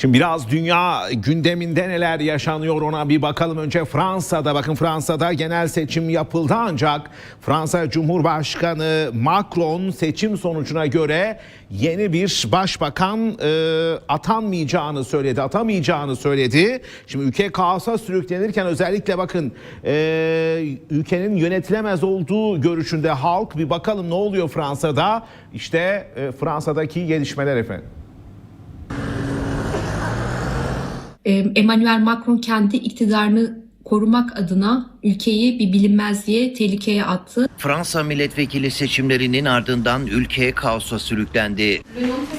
Şimdi biraz dünya gündeminde neler yaşanıyor ona bir bakalım. Önce Fransa'da bakın Fransa'da genel seçim yapıldı ancak Fransa Cumhurbaşkanı Macron seçim sonucuna göre yeni bir başbakan e, atanmayacağını söyledi, atamayacağını söyledi. Şimdi ülke kaosa sürüklenirken özellikle bakın e, ülkenin yönetilemez olduğu görüşünde halk bir bakalım ne oluyor Fransa'da. İşte e, Fransa'daki gelişmeler efendim. Ee, Emmanuel Macron kendi iktidarını korumak adına ülkeyi bir bilinmezliğe, tehlikeye attı. Fransa milletvekili seçimlerinin ardından ülke kaosa sürüklendi.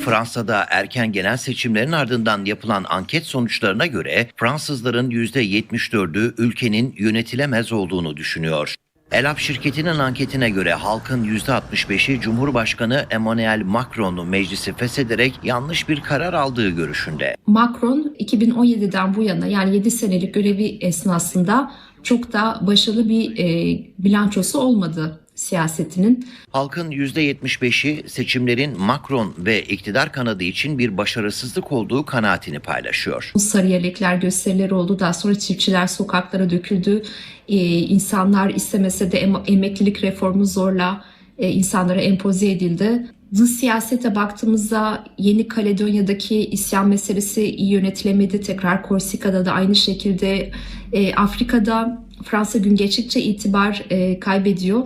Fransa'da erken genel seçimlerin ardından yapılan anket sonuçlarına göre Fransızların %74'ü ülkenin yönetilemez olduğunu düşünüyor. Elap şirketinin anketine göre halkın %65'i Cumhurbaşkanı Emmanuel Macron'u meclisi feshederek yanlış bir karar aldığı görüşünde. Macron 2017'den bu yana yani 7 senelik görevi esnasında çok da başarılı bir e, bilançosu olmadı siyasetinin. Halkın %75'i seçimlerin Macron ve iktidar kanadı için bir başarısızlık olduğu kanaatini paylaşıyor. Sarı yelekler gösterileri oldu. Daha sonra çiftçiler sokaklara döküldü. Ee, insanlar istemese de em- emeklilik reformu zorla e, insanlara empoze edildi. Dış siyasete baktığımızda Yeni Kaledonya'daki isyan meselesi iyi yönetilemedi. Tekrar Korsika'da da aynı şekilde e, Afrika'da Fransa gün geçtikçe itibar e, kaybediyor.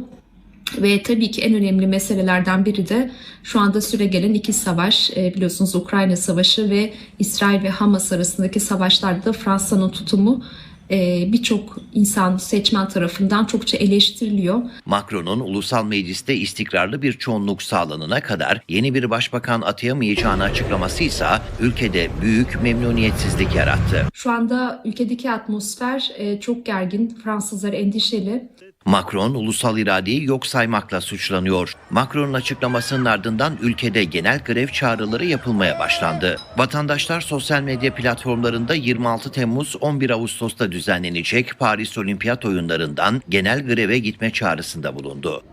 Ve tabii ki en önemli meselelerden biri de şu anda süregelen iki savaş e, biliyorsunuz Ukrayna Savaşı ve İsrail ve Hamas arasındaki savaşlarda da Fransa'nın tutumu e, birçok insan seçmen tarafından çokça eleştiriliyor. Macron'un ulusal mecliste istikrarlı bir çoğunluk sağlanana kadar yeni bir başbakan atayamayacağını açıklaması ise ülkede büyük memnuniyetsizlik yarattı. Şu anda ülkedeki atmosfer e, çok gergin, Fransızlar endişeli. Macron ulusal iradeyi yok saymakla suçlanıyor. Macron'un açıklamasının ardından ülkede genel grev çağrıları yapılmaya başlandı. Vatandaşlar sosyal medya platformlarında 26 Temmuz 11 Ağustos'ta düzenlenecek Paris Olimpiyat oyunlarından genel greve gitme çağrısında bulundu.